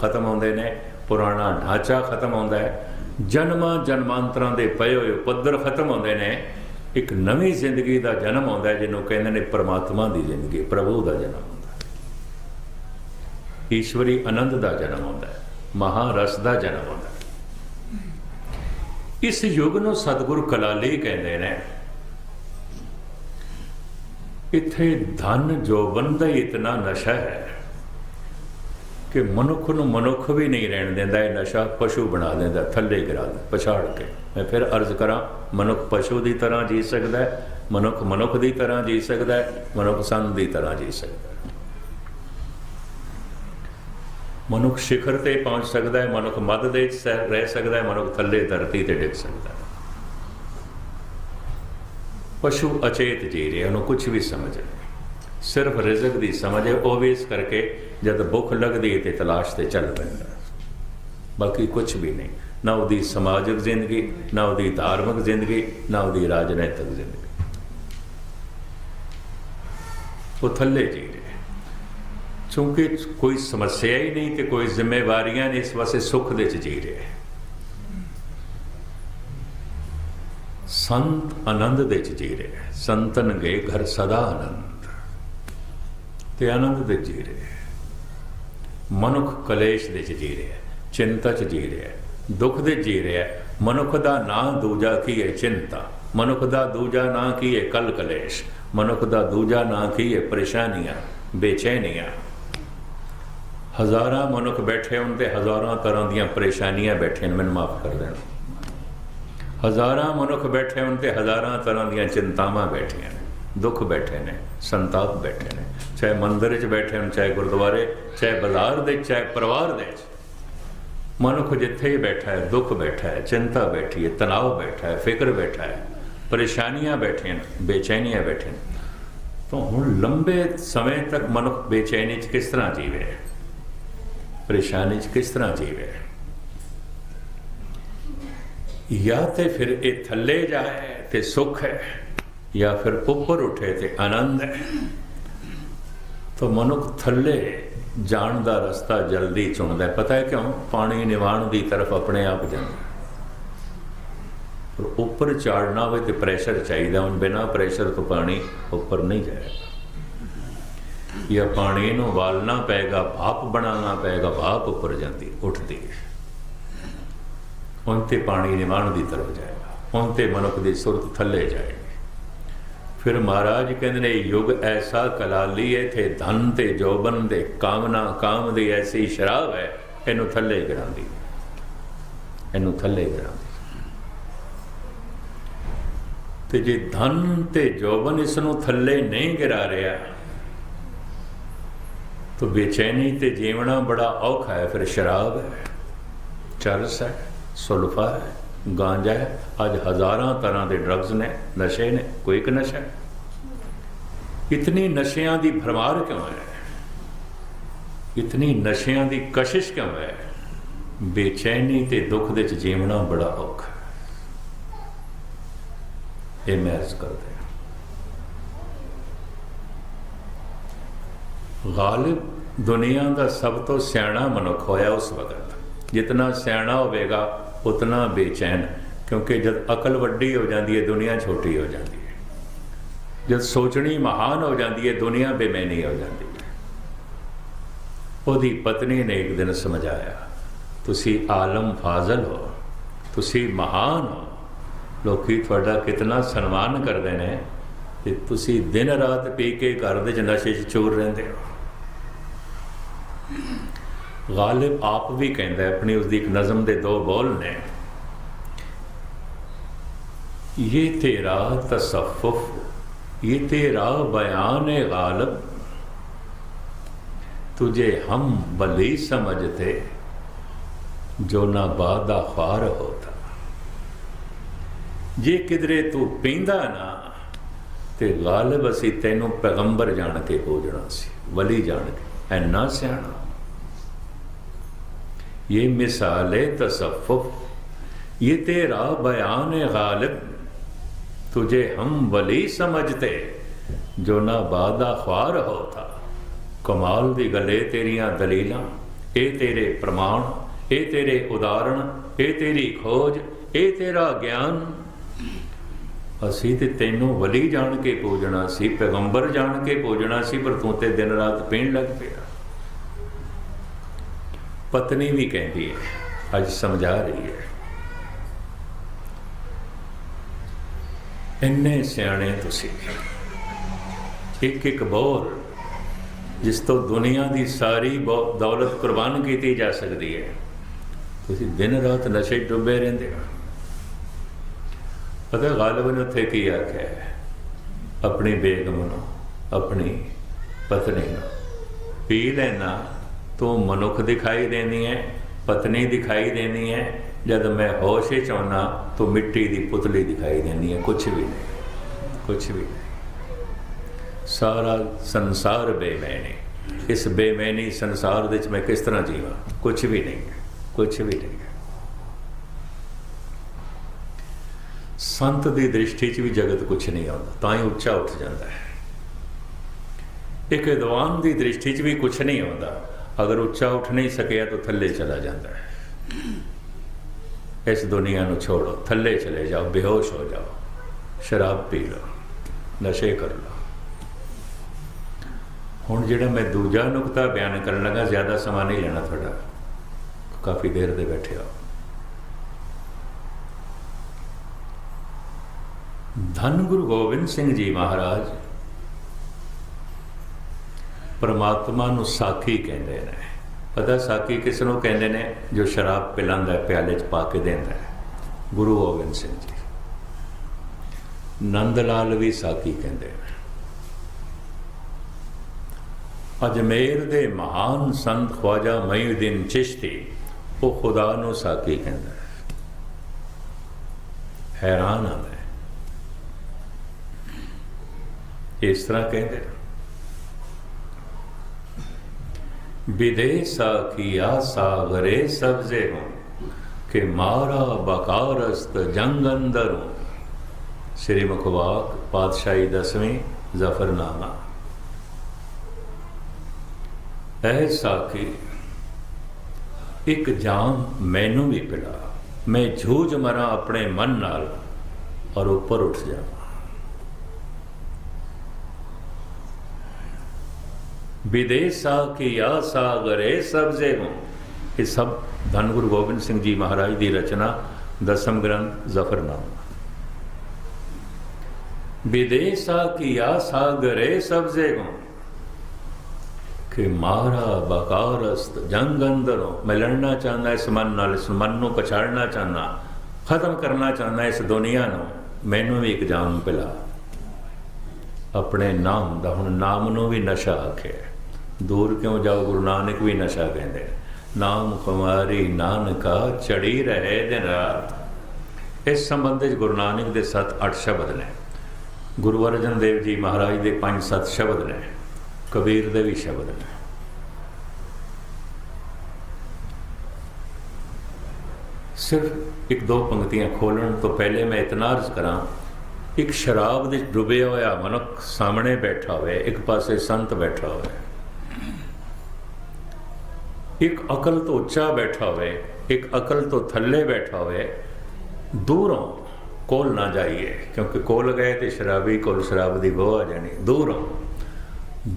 ਖਤਮ ਹੁੰਦੇ ਨੇ, ਪੁਰਾਣਾ ਢਾਂਚਾ ਖਤਮ ਹੁੰਦਾ ਹੈ। ਜਨਮਾਂ ਜਨਮਾਂਤਰਾਂ ਦੇ ਪਏ ਹੋਏ ਪੱਧਰ ਖਤਮ ਹੁੰਦੇ ਨੇ। ਇੱਕ ਨਵੀਂ ਜ਼ਿੰਦਗੀ ਦਾ ਜਨਮ ਹੁੰਦਾ ਜਿਹਨੂੰ ਕਹਿੰਦੇ ਨੇ ਪਰਮਾਤਮਾ ਦੀ ਜ਼ਿੰਦਗੀ, ਪ੍ਰਭੂ ਦਾ ਜਨਮ ਹੁੰਦਾ ਈਸ਼ਵਰੀ ਆਨੰਦ ਦਾ ਜਨਮ ਹੁੰਦਾ ਮਹਾਰਸ ਦਾ ਜਨਮ ਹੁੰਦਾ ਇਸ ਯੁੱਗ ਨੂੰ ਸਤਿਗੁਰੂ ਕਲਾਲੀ ਕਹਿੰਦੇ ਨੇ। ਇੱਥੇ ਧਨ ਜੋਬਨ ਦਾ ਇਤਨਾ ਨਸ਼ਾ ਹੈ। ਕਿ ਮਨੁੱਖ ਨੂੰ ਮਨੁੱਖ ਵੀ ਨਹੀਂ ਰਹਿਣ ਦਿੰਦਾ, ਇਹ ਨਸ਼ਾ ਪਸ਼ੂ ਬਣਾ ਦਿੰਦਾ, ਥੱਲੇ ਗਿਰਾ ਦਿੰਦਾ, ਪਛਾੜ ਕੇ। ਮੈਂ ਫਿਰ ਅਰਜ਼ ਕਰਾਂ, ਮਨੁੱਖ ਪਸ਼ੂ ਦੀ ਤਰ੍ਹਾਂ ਜੀ ਸਕਦਾ ਹੈ, ਮਨੁੱਖ ਮਨੁੱਖ ਦੀ ਤਰ੍ਹਾਂ ਜੀ ਸਕਦਾ ਹੈ, ਮਨੁੱਖ ਸੰਤ ਦੀ ਤਰ੍ਹਾਂ ਜੀ ਸਕਦਾ ਹੈ। ਮਨੁੱਖ ਸਿਖਰ ਤੇ ਪਹੁੰਚ ਸਕਦਾ ਹੈ, ਮਨੁੱਖ ਮੱਧ ਦੇ ਰਹਿ ਸਕਦਾ ਹੈ, ਮਨੁੱਖ ਥੱਲੇ ਧਰਤੀ ਤੇ ਡਿੱਗ ਸਕਦਾ ਹੈ। ਪਸ਼ੂ ਅਚੇਤ ਜੀ ਰਿਹਾ, ਉਹਨੂੰ ਕੁਝ ਵੀ ਸਮਝ ਨਹੀਂ। ਸਿਰਫ ਰਿਜ਼ਕ ਦੀ ਸਮਝ ਹੈ, ਉਹ ਵੀ ਇਸ ਕਰਕੇ ਜਦ ਭੁੱਖ ਲੱਗਦੀ ਹੈ ਤੇ ਤਲਾਸ਼ ਤੇ ਚੱਲ ਪੈਂਦਾ। ਹੈ। ਬਾਕੀ ਕੁਝ ਵੀ ਨਹੀਂ। ਨਾ ਉਹਦੀ ਸਮਾਜਿਕ ਜ਼ਿੰਦਗੀ, ਨਾ ਉਹਦੀ ਧਾਰਮਿਕ ਜ਼ਿੰਦਗੀ, ਨਾ ਉਹਦੀ ਰਾਜਨੀਤਿਕ ਜ਼ਿੰਦਗੀ। ਉਹ ਥੱਲੇ ਜੀ ਰਹੇ। ਕਿਉਂਕਿ ਕੋਈ ਸਮੱਸਿਆ ਹੀ ਨਹੀਂ ਤੇ ਕੋਈ ਜ਼ਿੰਮੇਵਾਰੀਆਂ ਨਹੀਂ, ਇਸ ਵਾਸਤੇ ਸੁੱਖ ਦੇ ਚ ਜੀ ਰਹੇ। ਸੰਤ ਆਨੰਦ ਦੇ ਚ ਜੀ ਰਹੇ। ਹੈ ਸੰਤਨ ਗਏ ਘਰ ਸਦਾ ਆਨੰਦ। ਤੇ ਆਨੰਦ ਦੇ ਜੀ ਰਹੇ। ਮਨੁੱਖ ਕਲੇਸ਼ ਦੇ ਚ ਜੀ ਰਿਹਾ ਹੈ, ਚਿੰਤਾ ਚ ਜੀ ਰਿਹਾ ਹੈ, ਦੁੱਖ ਦੇ ਜੀ ਰਿਹਾ ਹੈ। ਮਨੁੱਖ ਦਾ ਨਾਂ ਦੂਜਾ ਕੀ ਹੈ? ਚਿੰਤਾ। ਮਨੁੱਖ ਦਾ ਦੂਜਾ ਨਾਂ ਕੀ ਹੈ? ਕਲ ਕਲੇਸ਼। ਮਨੁੱਖ ਦਾ ਦੂਜਾ ਨਾਂ ਕੀ ਹੈ? ਪਰੇਸ਼ਾਨੀਆਂ, ਬੇਚੈਨੀਆਂ। ਹਜ਼ਾਰਾਂ ਮਨੁੱਖ ਬੈਠੇ ਹੋਣ ਤੇ ਹਜ਼ਾਰਾਂ ਤਰ੍ਹਾਂ ਦੀਆਂ ਪਰੇਸ਼ਾਨੀਆਂ ਬੈਠੇ ਨੇ, ਮੈਨੂੰ ਮਾਫ ਕਰ ਦੇਣਾ। ਹਜ਼ਾਰਾਂ ਮਨੁੱਖ ਬੈਠੇ ਹੋਣ ਤੇ ਹਜ਼ਾਰਾਂ ਤਰ੍ਹਾਂ ਦੀਆਂ ਚਿੰਤਾਵਾਂ ਬੈਠੀਆਂ ਨੇ। ਦੁੱਖ ਬੈਠੇ ਨੇ, ਸੰਤਾਪ ਬੈਠੇ ਨੇ। ਚਾਹੇ ਮੰਦਰ 'ਚ ਬੈਠੇ ਹੋਣ, ਚਾਹੇ ਗੁਰਦੁਆਰੇ, ਚਾਹੇ ਬਾਜ਼ਾਰ ਦੇ, ਚਾਹੇ ਪਰਿਵਾਰ ਦੇ ਮਨੁੱਖ ਜਿੱਥੇ ਹੀ ਬੈਠਾ ਹੈ, ਦੁੱਖ ਬੈਠਾ ਹੈ, ਚਿੰਤਾ ਬੈਠੀ ਹੈ, ਤਣਾਅ ਬੈਠਾ ਹੈ, ਫਿਕਰ ਬੈਠਾ ਹੈ, ਪਰੇਸ਼ਾਨੀਆਂ ਬੈਠੀਆਂ ਨੇ, ਬੇਚੈਨੀਆਂ ਬੈਠੇ ਨੇ। ਤਾਂ ਹੁਣ ਲੰਬੇ ਸਮੇਂ ਤੱਕ ਮਨੁੱਖ ਬੇਚੈਨੀ 'ਚ ਕਿਸ ਤਰ੍ਹਾਂ ਜੀਵੇ ਪਰੇਸ਼ਾਨੀ 'ਚ ਕਿਸ ਤਰ੍ਹਾਂ ਜੀਵੇ ਜਾਂ ਤੇ ਫਿਰ ਇਹ ਥੱਲੇ ਜਾਏ ਤੇ ਸੁੱਖ ਹੈ। ਜਾਂ ਫਿਰ ਉੱਪਰ ਉੱਠੇ ਤੇ ਆਨੰਦ ਹੈ। ਤਾਂ ਮਨੁੱਖ ਥੱਲੇ ਜਾਣ ਦਾ ਰਸਤਾ ਜਲਦੀ ਚੁਣਦਾ ਹੈ। ਪਤਾ ਹੈ ਕਿਉਂ? ਪਾਣੀ ਨਿਵਾਣ ਦੀ ਤਰਫ ਆਪਣੇ ਆਪ ਜਾਂਦਾ ਪਰ ਉੱਪਰ ਚਾੜਨਾ ਹੋਵੇ ਤੇ ਪ੍ਰੈਸ਼ਰ ਚਾਹੀਦਾ ਹੁਣ ਬਿਨਾ ਪ੍ਰੈਸ਼ਰ ਤੋਂ ਪਾਣੀ ਉੱਪਰ ਨਹੀਂ ਜਾਏਗਾ ਜਾਂ ਪਾਣੀ ਨੂੰ ਵਾਲਣਾ ਪਏਗਾ, ਭਾਪ ਬਣਾਉਣਾ ਪਏਗਾ, ਭਾਪ ਉੱਪਰ ਜਾਂਦੀ, ਉੱਠਦੀ। ਹੈ ਹੁਣ ਤੇ ਪਾਣੀ ਨਿਵਾਣ ਦੀ ਤਰਫ ਜਾਏਗਾ। ਹੁਣ ਤੇ ਮਨੁੱਖ ਦੀ ਸੁਰਤ ਥੱਲੇ ਜਾਏਗੀ। ਫਿਰ ਮਹਾਰਾਜ ਕਹਿੰਦੇ ਨੇ, ਯੁਗ ਐਸਾ ਕਲਾਲੀ ਹੈ ਤੇ ਧਨ ਤੇ ਜੋਬਨ ਦੇ ਕਾਮਨਾ, ਕਾਮ ਦੀ ਐਸੀ ਸ਼ਰਾਬ ਹੈ, ਇਹਨੂੰ ਥੱਲੇ ਗਿਰਾਉਂਦੀ ਇਹਨੂੰ ਥੱਲੇ ਗਿਰਾਉਂਦੀ ਤੇ ਜੇ ਧਨ ਤੇ ਜੋਬਨ ਇਸ ਨੂੰ ਥੱਲੇ ਨਹੀਂ ਗਿਰਾ ਰਿਹਾ, ਤਾਂ ਬੇਚੈਨੀ ਤੇ ਜੀਵਣਾ ਬੜਾ ਔਖਾ ਹੈ। ਫਿਰ ਸ਼ਰਾਬ ਹੈ, ਚਰਸ ਹੈ, ਸੁਲਫਾ ਹੈ। ਗਾਂਜਾ ਹੈ। ਅੱਜ ਹਜ਼ਾਰਾਂ ਤਰ੍ਹਾਂ ਦੇ ਡਰੱਗਸ ਨੇ, ਨਸ਼ੇ ਨੇ, ਕੋਈ ਇੱਕ ਨਸ਼ਾ ਇਤਨੀ ਨਸ਼ਿਆਂ ਦੀ ਭਰਮਾਰ ਕਿਉਂ ਹੈ? ਇਤਨੀ ਨਸ਼ਿਆਂ ਦੀ ਕਸ਼ਿਸ਼ ਕਿਉਂ ਹੈ? ਬੇਚੈਨੀ ਤੇ ਦੁੱਖ ਦੇ ਚ ਜੀਵਣਾ ਬੜਾ ਔਖਾ ਇਹ ਮੈਂ ਅਰਜ਼ ਕਰਦਾ ਗਾਲਿਬ ਦੁਨੀਆ ਦਾ ਸਭ ਤੋਂ ਸਿਆਣਾ ਮਨੁੱਖ ਹੋਇਆ ਉਸ ਵਕਤ। ਜਿਤਨਾ ਸਿਆਣਾ ਹੋਵੇਗਾ, ਉਤਨਾ ਬੇਚੈਨ, ਕਿਉਂਕਿ ਜਦ ਅਕਲ ਵੱਡੀ ਹੋ ਜਾਂਦੀ ਹੈ, ਦੁਨੀਆ ਛੋਟੀ ਹੋ ਜਾਂਦੀ ਹੈ। ਜਦ ਸੋਚਣੀ ਮਹਾਨ ਹੋ ਜਾਂਦੀ ਹੈ, ਦੁਨੀਆ ਬੇਮੈਨੀ ਹੋ ਜਾਂਦੀ ਹੈ। ਉਹਦੀ ਪਤਨੀ ਨੇ ਇੱਕ ਦਿਨ ਸਮਝਾਇਆ, ਤੁਸੀਂ ਆਲਮ ਫਾਜ਼ਲ ਹੋ, ਤੁਸੀਂ ਮਹਾਨ ਹੋ। ਲੋਕੀ ਤੁਹਾਡਾ ਕਿਤਨਾ ਸਨਮਾਨ ਕਰਦੇ ਨੇ ਤੇ ਤੁਸੀਂ ਦਿਨ ਰਾਤ ਪੀ ਕੇ ਘਰ ਦੇ ਚ ਨਸ਼ੇ 'ਚ ਚੋਰ ਰਹਿੰਦੇ ਹੋ। ਗਾਲਿਬ ਆਪ ਵੀ ਕਹਿੰਦਾ ਹੈ ਆਪਣੀ ਉਸ ਦੀ ਇੱਕ ਨਜ਼ਮ ਦੇ ਦੋ ਬੋਲ ਨੇ ਇਹ ਤੇਰਾ ਤਸਫੁਫ ਇਹ ਤੇਰਾ ਬਿਆਨ ਹੈ ਗਾਲਿਬ तुझे हम भली समझते ਜੋ ਨਾ ਬਾਦਾ ਖਾਰ ਹੋਤਾ ਜੇ ਕਿਧਰੇ ਤੂੰ ਪੀਂਦਾ ਨਾ ਤੇ ਗਾਲਿਬ ਅਸੀਂ ਤੈਨੂੰ ਪੈਗੰਬਰ ਜਾਣ ਕੇ ਪੂਜਣਾ ਸੀ ਵਲੀ ਜਾਣ ਕੇ ਐਨਾ ਸਿਆਣਾ ये मिसाल तसफ़ुफ़ ये तेरा बयान गालिब तुझे हम वली समझते जो ना बादा ख्वार होता ਕਮਾਲ ਦੀ ਗੱਲੇ ਤੇਰੀਆਂ ਦਲੀਲਾਂ ਇਹ ਤੇਰੇ ਪ੍ਰਮਾਣ ਇਹ ਤੇਰੇ ਉਦਾਹਰਣ ਇਹ ਤੇਰੀ ਖੋਜ ਇਹ ਤੇਰਾ ਗਿਆਨ ਅਸੀਂ ਤੇ ਤੈਨੂੰ ਵਲੀ ਜਾਣ ਕੇ ਪੂਜਣਾ ਸੀ ਪੈਗੰਬਰ ਜਾਣ ਕੇ ਪੂਜਣਾ ਸੀ ਪਰ ਤੂੰ ਤੇ ਦਿਨ ਰਾਤ ਪੀਣ ਲੱਗ ਪਿਆ ਪਤਨੀ ਵੀ ਕਹਿੰਦੀ ਹੈ, ਅੱਜ ਸਮਝਾ ਰਹੀ ਹੈ। ਇੰਨੇ ਸਿਆਣੇ ਤੁਸੀਂ। ਇੱਕ ਇੱਕ ਬੋਲ ਜਿਸ ਤੋਂ ਦੁਨੀਆ ਦੀ ਸਾਰੀ ਬਹੁ- ਦੌਲਤ ਕੁਰਬਾਨ ਕੀਤੀ ਜਾ ਸਕਦੀ ਹੈ, ਤੁਸੀਂ ਦਿਨ ਰਾਤ ਨਸ਼ੇ 'ਚ ਡੁੱਬੇ ਰਹਿੰਦੇ ਹੋ। ਪਤਾ ਗਾਲਬ ਨੇ ਉੱਥੇ ਕੀ ਆਖਿਆ? ਹੈ? ਆਪਣੀ ਬੇਗਮ ਨੂੰ, ਆਪਣੀ ਪਤਨੀ ਨੂੰ, ਪੀ ਲੈਣਾ ਤੂੰ ਮਨੁੱਖ ਦਿਖਾਈ ਦੇਣੀ ਹੈ ਪਤਨੀ ਦਿਖਾਈ ਦੇਣੀ ਹੈ ਜਦ ਮੈਂ ਹੋਸ਼ ਵਿੱਚ ਆਉਣਾ ਤੂੰ ਮਿੱਟੀ ਦੀ ਪੁਤਲੀ ਦਿਖਾਈ ਦੇਣੀ ਹੈ ਕੁਝ ਵੀ ਨਹੀਂ ਕੁਝ ਵੀ ਨਹੀਂ। ਸਾਰਾ ਸੰਸਾਰ ਬੇਮੈਨੀ ਇਸ ਬੇਮੈਨੀ ਸੰਸਾਰ ਦੇ ਵਿੱਚ ਮੈਂ ਕਿਸ ਤਰ੍ਹਾਂ ਜੀਵਾਂ? ਕੁਝ ਵੀ ਨਹੀਂ ਹੈ, ਕੁਝ ਵੀ ਨਹੀਂ। ਹੈ। ਸੰਤ ਦੀ ਦ੍ਰਿਸ਼ਟੀ 'ਚ ਵੀ ਜਗਤ ਕੁਝ ਨਹੀਂ ਆਉਂਦਾ ਤਾਂ ਹੀ ਉੱਚਾ ਉੱਠ ਜਾਂਦਾ ਹੈ। ਇੱਕ ਵਿਦਵਾਨ ਦੀ ਦ੍ਰਿਸ਼ਟੀ 'ਚ ਵੀ ਕੁਝ ਨਹੀਂ ਆਉਂਦਾ। ਅਗਰ ਉੱਚਾ ਉੱਠ ਨਹੀਂ ਸਕਿਆ ਤਾਂ ਥੱਲੇ ਚਲਾ ਜਾਂਦਾ ਹੈ। ਇਸ ਦੁਨੀਆ ਨੂੰ ਛੋੜੋ, ਥੱਲੇ ਚਲੇ ਜਾਓ, ਬੇਹੋਸ਼ ਹੋ ਜਾਓ। ਸ਼ਰਾਬ ਪੀ ਲਓ, ਨਸ਼ੇ ਕਰ ਲਓ। ਹੁਣ ਜਿਹੜਾ ਮੈਂ ਦੂਜਾ ਨੁਕਤਾ ਬਿਆਨ ਕਰਨ ਲੱਗਾ, ਜ਼ਿਆਦਾ ਸਮਾਂ ਨਹੀਂ ਲੈਣਾ ਤੁਹਾਡਾ। ਕਾਫੀ ਦੇਰ ਦੇ ਬੈਠੇ ਹੋ। ਧੰਨ ਗੁਰੂ ਗੋਬਿੰਦ ਸਿੰਘ ਜੀ ਮਹਾਰਾਜ ਪਰਮਾਤਮਾ ਨੂੰ ਸਾਖੀ ਕਹਿੰਦੇ ਨੇ। ਪਤਾ ਸਾਖੀ ਕਿਸ ਨੂੰ ਕਹਿੰਦੇ ਨੇ? ਜੋ ਸ਼ਰਾਬ ਪਿਲਾਉਂਦਾ ਹੈ, ਪਿਆਲੇ 'ਚ ਪਾ ਕੇ ਦਿੰਦਾ ਹੈ। ਗੁਰੂ ਗੋਬਿੰਦ ਸਿੰਘ ਜੀ। ਨੰਦ ਲਾਲ ਵੀ ਸਾਖੀ ਕਹਿੰਦੇ ਨੇ। ਅਜਮੇਰ ਦੇ ਮਹਾਨ ਸੰਤ ਖਵਾਜਾ ਮਈਉਦੀਨ ਚਿਸ਼ਤੀ, ਉਹ ਖੁਦਾ ਨੂੰ ਸਾਕੀ ਕਹਿੰਦਾ ਹੈ। ਹੈਰਾਨ ਆ ਮੈਂ। ਇਸ ਤਰ੍ਹਾਂ ਕਹਿੰਦੇ ਨੇ। ਵਿਦੇਸਾ ਕੀਆ ਸਾਗਰੇ ਸਬਜ਼ੇ ਹੋ ਕਿ ਮਾਰਾ ਬਕਾਰਸਤ ਜੰਗ ਅੰਦਰ ਸ੍ਰੀ ਮੁਖਵਾਕ ਪਾਤਸ਼ਾਹੀ ਦਸਵੀਂ ਜ਼ਫਰਨਾਮਾ। ਐ ਸਾਕੀ ਇੱਕ ਜਾਮ ਮੈਨੂੰ ਵੀ ਪਿਲਾ, ਮੈਂ ਝੂਝ ਮਰਾਂ ਆਪਣੇ ਮਨ ਨਾਲ, ਔਰ ਉੱਪਰ ਉੱਠ ਜਾਵਾਂ। ਵਿਦੇਸਾ ਕੀ ਆਸਾ ਗਰੇ ਸਬਜ਼ੇ ਨੂੰ ਇਹ ਸਭ ਧੰਨ ਗੁਰੂ ਗੋਬਿੰਦ ਸਿੰਘ ਜੀ ਮਹਾਰਾਜ ਦੀ ਰਚਨਾ, ਦਸਮ ਗ੍ਰੰਥ, ਜ਼ਫਰਨਾਮਾ। ਵਿਦੇਸਾ ਕੀ ਆਸਾ ਸਬਜ਼ੇ ਨੂੰ ਕਿ ਮਾਰਾ ਬਕਾਰਸਤ ਜੰਗ ਅੰਦਰੋਂ ਮੈਂ ਲੜਨਾ ਚਾਹੁੰਦਾ, ਇਸ ਮਨ ਨਾਲ, ਇਸ ਮਨ ਨੂੰ ਪਛਾੜਨਾ ਚਾਹੁੰਦਾ, ਖਤਮ ਕਰਨਾ ਚਾਹੁੰਦਾ ਇਸ ਦੁਨੀਆ ਨੂੰ, ਮੈਨੂੰ ਵੀ ਇੱਕ ਜਾਮ ਪਿਲਾ। ਆਪਣੇ ਨਾਮ ਦਾ ਹੁਣ ਨਾਮ ਨੂੰ ਵੀ ਨਸ਼ਾ ਆਖਿਆ। ਦੂਰ ਕਿਉਂ ਜਾਓ? ਗੁਰੂ ਨਾਨਕ ਵੀ ਨਸ਼ਾ ਕਹਿੰਦੇ ਨਾਮ ਕੁਮਾਰੀ ਨਾਨਕਾ, ਚੜੀ ਰਹੇ ਦਿਨ ਰਾਤ। ਇਸ ਸੰਬੰਧ ਵਿੱਚ ਗੁਰੂ ਨਾਨਕ ਦੇ ਸੱਤ ਅੱਠ ਸ਼ਬਦ ਨੇ। ਗੁਰੂ ਅਰਜਨ ਦੇਵ ਜੀ ਮਹਾਰਾਜ ਦੇ ਪੰਜ ਸੱਤ ਸ਼ਬਦ ਨੇ। ਕਬੀਰ ਦੇ ਵੀ ਸ਼ਬਦ ਨੇ। ਸਿਰਫ ਇੱਕ ਦੋ ਪੰਕਤੀਆਂ ਖੋਲਣ ਤੋਂ ਪਹਿਲੇ ਮੈਂ ਇਤਨਾ ਅਰਜ਼ ਕਰਾਂ, ਇੱਕ ਸ਼ਰਾਬ ਵਿੱਚ ਡੁੱਬਿਆ ਹੋਇਆ ਮਨੁੱਖ ਸਾਹਮਣੇ ਬੈਠਾ ਹੋਵੇ, ਇੱਕ ਪਾਸੇ ਸੰਤ ਬੈਠਾ ਹੋਵੇ। ਇੱਕ ਅਕਲ ਤੋਂ ਉੱਚਾ ਬੈਠਾ ਹੋਵੇ, ਇੱਕ ਅਕਲ ਤੋਂ ਥੱਲੇ ਬੈਠਾ ਹੋਵੇ, ਦੂਰੋਂ ਕੋਲ ਨਾ ਜਾਈਏ, ਕਿਉਂਕਿ ਕੋਲ ਗਏ ਤੇ ਸ਼ਰਾਬੀ ਕੋਲ ਸ਼ਰਾਬ ਦੀ ਬੋ ਆ ਜਾਣੀ, ਦੂਰੋਂ।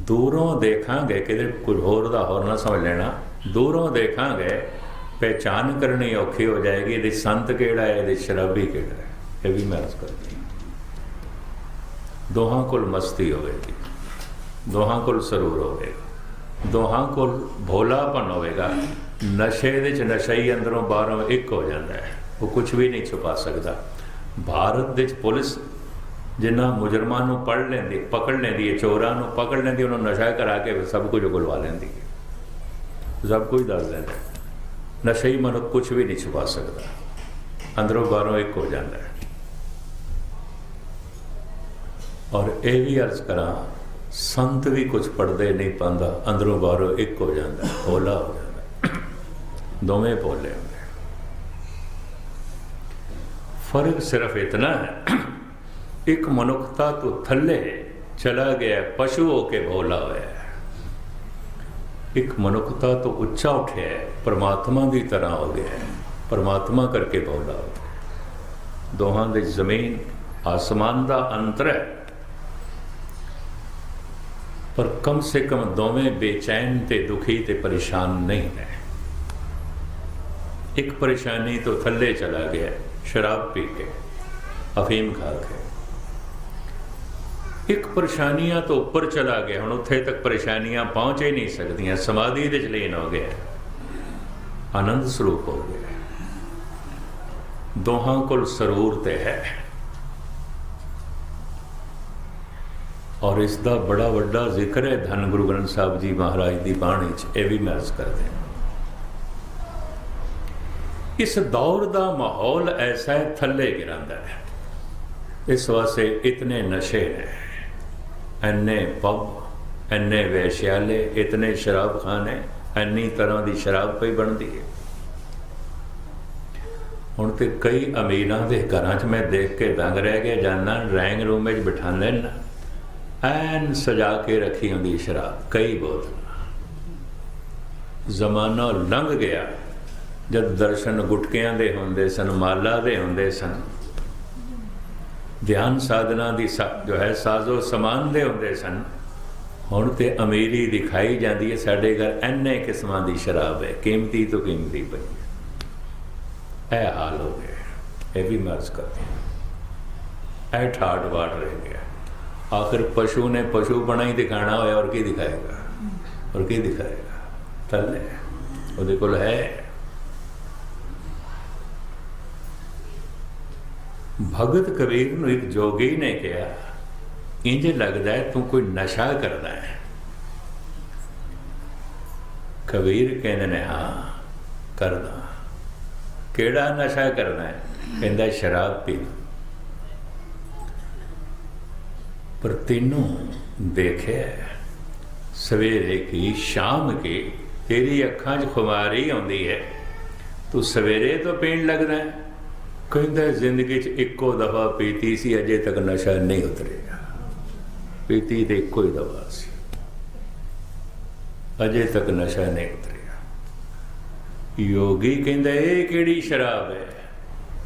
ਦੂਰੋਂ ਦੇਖਾਂਗੇ, ਕਿਤੇ ਕੁਝ ਹੋਰ ਦਾ ਹੋਰ ਨਾ ਸਮਝ ਲੈਣਾ, ਦੂਰੋਂ ਦੇਖਾਂਗੇ, ਪਹਿਚਾਨ ਕਰਨੀ ਔਖੀ ਹੋ ਜਾਏਗੀ, ਇਹਦੇ ਸੰਤ ਕਿਹੜਾ ਹੈ, ਇਹਦੇ ਸ਼ਰਾਬੀ ਕਿਹੜਾ ਹੈ, ਇਹ ਵੀ ਮੈਂ ਅਰਜ਼ ਕਰਦੀ ਦੋਹਾਂ ਕੋਲ ਮਸਤੀ ਹੋਵੇਗੀ, ਦੋਹਾਂ ਕੋਲ ਸਰੂਰ ਹੋਵੇਗਾ। ਦੋਹਾਂ ਕੋਲ ਭੋਲਾਪਨ ਹੋਵੇਗਾ। ਨਸ਼ੇ ਦੇ ਚ ਨਸ਼ਾ ਹੀ ਅੰਦਰੋਂ ਬਾਹਰੋਂ ਇੱਕ ਹੋ ਜਾਂਦਾ ਹੈ। ਉਹ ਕੁਝ ਵੀ ਨਹੀਂ ਛੁਪਾ ਸਕਦਾ। ਭਾਰਤ ਦੇ ਵਿੱਚ ਪੁਲਿਸ ਜਿਨ੍ਹਾਂ ਮੁਜਰਮਾਂ ਨੂੰ ਪੜ ਲੈਂਦੀ, ਪਕੜ ਲੈਂਦੀ ਹੈ, ਚੋਰਾਂ ਨੂੰ ਪਕੜ ਲੈਂਦੀ ਉਹਨਾਂ ਨੂੰ ਨਸ਼ਾ ਕਰਾ ਕੇ ਸਭ ਕੁਝ ਉਗਲਵਾ ਲੈਂਦੀ ਹੈ। ਸਭ ਕੁਝ ਦੱਸ ਦਿੰਦਾ ਹੈ। ਨਸ਼ਾ ਹੀ ਮਨੁੱਖ ਕੁਝ ਵੀ ਨਹੀਂ ਛੁਪਾ ਸਕਦਾ। ਅੰਦਰੋਂ ਬਾਹਰੋਂ ਇੱਕ ਹੋ ਜਾਂਦਾ ਹੈ। ਔਰ ਇਹ ਵੀ ਅਰਜ਼ ਕਰਾਂ ਸੰਤ ਵੀ ਕੁਝ ਪੜਦੇ ਨਹੀਂ ਪਾਉਂਦਾ, ਅੰਦਰੋਂ ਬਾਹਰੋਂ ਇੱਕ ਹੋ ਜਾਂਦਾ ਹੋਲਾ ਹੋ ਜਾਂਦਾ। ਦੋਵੇਂ ਭੋਲੇ ਹੁੰਦੇ ਫ਼ਰਕ ਸਿਰਫ ਇਤਨਾ ਹੈ, ਇੱਕ ਮਨੁੱਖਤਾ ਤੋਂ ਥੱਲੇ ਚਲਾ ਗਿਆ, ਪਸ਼ੂ ਹੋ ਕੇ ਭੋਲਾ ਹੋਇਆ ਇੱਕ ਮਨੁੱਖਤਾ ਤੋਂ ਉੱਚਾ ਉੱਠਿਆ ਹੈ, ਪਰਮਾਤਮਾ ਦੀ ਤਰ੍ਹਾਂ ਹੋ ਗਿਆ ਹੈ, ਪਰਮਾਤਮਾ ਕਰਕੇ ਬੋਲਦਾ ਹੋ ਗਿਆ। ਦੋਹਾਂ ਦੇ ਜ਼ਮੀਨ, ਆਸਮਾਨ ਦਾ ਅੰਤਰ ਹੈ। ਪਰ ਕਮ ਸੇ ਕਮ ਦੋਵੇਂ ਬੇਚੈਨ ਤੇ ਦੁਖੀ ਤੇ ਪਰੇਸ਼ਾਨ ਨਹੀਂ ਹੈ। ਇੱਕ ਪਰੇਸ਼ਾਨੀ ਤੋਂ ਥੱਲੇ ਚਲਾ ਗਿਆ, ਸ਼ਰਾਬ ਪੀ ਕੇ, ਅਫੀਮ ਖਾ ਕੇ। ਇੱਕ ਪਰੇਸ਼ਾਨੀਆਂ ਤੋਂ ਉੱਪਰ ਚਲਾ ਗਿਆ, ਹੁਣ ਉੱਥੇ ਤੱਕ ਪਰੇਸ਼ਾਨੀਆਂ ਪਹੁੰਚ ਹੀ ਨਹੀਂ ਸਕਦੀਆਂ, ਸਮਾਧੀ ਦੇ ਲੀਨ ਹੋ ਗਿਆ। ਆਨੰਦ ਸਰੂਪ ਹੋ ਗਿਆ। ਦੋਹਾਂ ਕੋਲ ਸਰੂਰ ਤੇ ਹੈ। ਔਰ ਇਸ ਦਾ ਬੜਾ ਵੱਡਾ ਜ਼ਿਕਰ ਹੈ ਧੰਨ ਗੁਰੂ ਗ੍ਰੰਥ ਸਾਹਿਬ ਜੀ ਮਹਾਰਾਜ ਦੀ ਬਾਣੀ 'ਚ, ਇਹ ਵੀ ਮੈਂ ਅਰਜ਼ ਕਰਦੇ ਇਸ ਦੌਰ ਦਾ ਮਾਹੌਲ ਐਸਾ ਹੈ, ਥੱਲੇ ਗਿਰਾਂਦਾ ਹੈ। ਇਸ ਵਾਸਤੇ ਇਤਨੇ ਨਸ਼ੇ ਨੇ ਐਨੇ ਪਬ ਐਨੇ ਵੇਸ਼ਿਆਲੇ, ਇਤਨੇ ਸ਼ਰਾਬਖਾਨੇ ਐਨੀ ਤਰ੍ਹਾਂ ਦੀ ਸ਼ਰਾਬ ਪਈ ਬਣਦੀ ਹੈ। ਹੁਣ ਤੇ ਕਈ ਅਮੀਰਾਂ ਦੇ ਘਰਾਂ 'ਚ ਮੈਂ ਦੇਖ ਕੇ ਦੰਗ ਰਹਿ ਗਿਆ, ਜਾਨਾ ਰੈਂਗ ਰੂਮ ਵਿੱਚ ਬਿਠਾਉਂਦੇ ਨੇ। ਐਨ ਸਜਾ ਕੇ ਰੱਖੀ ਹੁੰਦੀ ਸ਼ਰਾਬ, ਕਈ ਬੋਤਲ ਜ਼ਮਾਨਾ ਲੰਘ ਗਿਆ, ਜਦ ਦਰਸ਼ਨ ਗੁਟਕਿਆਂ ਦੇ ਹੁੰਦੇ ਸਨ, ਮਾਲਾ ਦੇ ਹੁੰਦੇ ਸਨ। ਧਿਆਨ ਸਾਧਨਾ ਦੀ ਸਾ- ਜੋ ਹੈ, ਸਾਜ਼ੋ ਸਮਾਨ ਦੇ ਹੁੰਦੇ ਸਨ। ਹੁਣ ਤੇ ਅਮੀਰੀ ਦਿਖਾਈ ਜਾਂਦੀ ਹੈ, ਸਾਡੇ ਘਰ ਐਨੇ ਕਿਸਮਾਂ ਦੀ ਸ਼ਰਾਬ ਹੈ, ਕੀਮਤੀ ਤੋਂ ਕੀਮਤੀ ਪਈ ਇਹ ਹਾਲ ਹੋ ਗਿਆ, ਇਹ ਵੀ ਮਰਜ਼ ਕਰਦੇ ਹਾਂ। ਇਹ ਠਾੜ ਵਾੜ ਰਹਿ ਗਿਆ। ਆਖਿਰ ਪਸ਼ੂ ਨੇ ਪਸ਼ੂ ਬਣਾ ਹੀ ਦਿਖਾਣਾ ਹੋਇਆ ਔਰ ਕੀ ਦਿਖਾਏਗਾ? ਔਰ ਕੀ ਦਿਖਾਏਗਾ? ਥੱਲੇ। ਉਹਦੇ ਕੋਲ ਹੈ। ਭਗਤ ਕਬੀਰ ਨੂੰ ਇੱਕ ਜੋਗੀ ਨੇ ਕਿਹਾ, ਇੰਜ ਲੱਗਦਾ ਹੈ ਤੂੰ ਕੋਈ ਨਸ਼ਾ ਕਰਦਾ ਹੈ। ਕਬੀਰ ਕਹਿੰਦੇ ਨੇ, ਹਾਂ, ਕਰਦਾ। ਕਿਹੜਾ ਨਸ਼ਾ ਕਰਨਾ ਹੈ? ਕਹਿੰਦਾ, ਸ਼ਰਾਬ ਪੀ ਪਰ ਤੈਨੂੰ ਦੇਖਿਆ ਸਵੇਰੇ ਕੀ ਸ਼ਾਮ ਕੀ ਤੇਰੀ ਅੱਖਾਂ 'ਚ ਖੁਮਾਰੀ ਆਉਂਦੀ ਹੈ। ਤੂੰ ਸਵੇਰੇ ਤੋਂ ਪੀਣ ਲੱਗਦਾ ਹੈ। ਕਹਿੰਦਾ, ਜ਼ਿੰਦਗੀ 'ਚ ਇੱਕੋ ਦਫਾ ਪੀਤੀ ਸੀ, ਅਜੇ ਤੱਕ ਨਸ਼ਾ ਨਹੀਂ ਉਤਰਿਆ। ਪੀਤੀ ਤੇ ਇੱਕੋ ਹੀ ਦਫਾ ਸੀ। ਅਜੇ ਤੱਕ ਨਸ਼ਾ ਨਹੀਂ ਉਤਰਿਆ। ਯੋਗੀ ਕਹਿੰਦਾ, ਇਹ ਕਿਹੜੀ ਸ਼ਰਾਬ ਹੈ?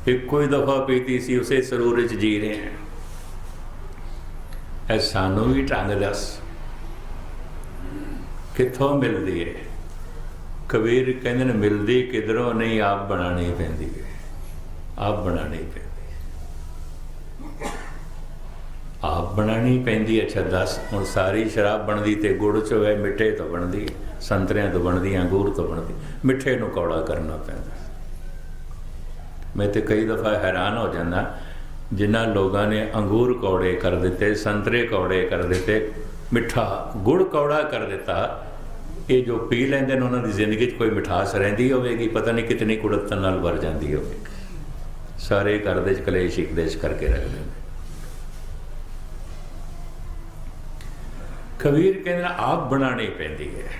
ਇੱਕੋ ਹੀ ਦਫਾ ਪੀਤੀ ਸੀ, ਉਸੇ ਸਰੂਰ 'ਚ ਜੀ ਰਹੇ ਹਾਂ। ਇਹ ਸਾਨੂੰ ਵੀ ਢੰਗ ਦੱਸ। ਕਿੱਥੋਂ ਮਿਲਦੀ ਹੈ ਕਬੀਰ ਕਹਿੰਦੇ ਨੇ ਮਿਲਦੀ ਕਿਧਰੋਂ ਨਹੀਂ ਆਪ ਬਣਾਣੀ ਪੈਂਦੀ ਹੈ ਆਪ ਬਣਾਣੀ ਪੈਂਦੀ ਹੈ ਆਪ ਬਣਾਣੀ ਪੈਂਦੀ ਅੱਛਾ ਦੱਸ। ਹੁਣ ਸਾਰੀ ਸ਼ਰਾਬ ਬਣਦੀ ਤੇ ਗੁੜ ਚ ਹੋਵੇ ਮਿੱਠੇ ਤੋਂ ਬਣਦੀ ਹੈ, ਸੰਤਰਿਆਂ ਤੋਂ ਬਣਦੀ ਹੈ, ਅੰਗੂਰ ਤੋਂ ਬਣਦੀ ਮਿੱਠੇ ਨੂੰ ਕੌੜਾ ਕਰਨਾ ਪੈਂਦਾ। ਮੈਂ ਤੇ ਕਈ ਦਫਾ ਹੈਰਾਨ ਹੋ ਜਾਂਦਾ ਜਿਨ੍ਹਾਂ ਲੋਕਾਂ ਨੇ ਅੰਗੂਰ ਕੌੜੇ ਕਰ ਦਿੱਤੇ, ਸੰਤਰੇ ਕੌੜੇ ਕਰ ਦਿੱਤੇ, ਮਿੱਠਾ, ਗੁੜ ਕੌੜਾ ਕਰ ਦਿੱਤਾ, ਇਹ ਜੋ ਪੀ ਲੈਂਦੇ ਨੇ, ਉਹਨਾਂ ਦੀ ਜ਼ਿੰਦਗੀ 'ਚ ਕੋਈ ਮਿਠਾਸ ਰਹਿੰਦੀ ਹੋਵੇਗੀ, ਪਤਾ ਨਹੀਂ ਕਿਤਨੀ ਕੁੜਤਨ ਨਾਲ ਵਰ ਜਾਂਦੀ ਹੋਵੇਗੀ। ਸਾਰੇ ਘਰ ਦੇ ਕਲੇਸ਼ ਇੱਕ ਦੇਸ਼ ਕਰਕੇ ਰੱਖਦੇ ਨੇ। ਕਬੀਰ ਕਹਿੰਦਾ ਆਪ ਬਣਾਣੀ ਪੈਂਦੀ ਹੈ।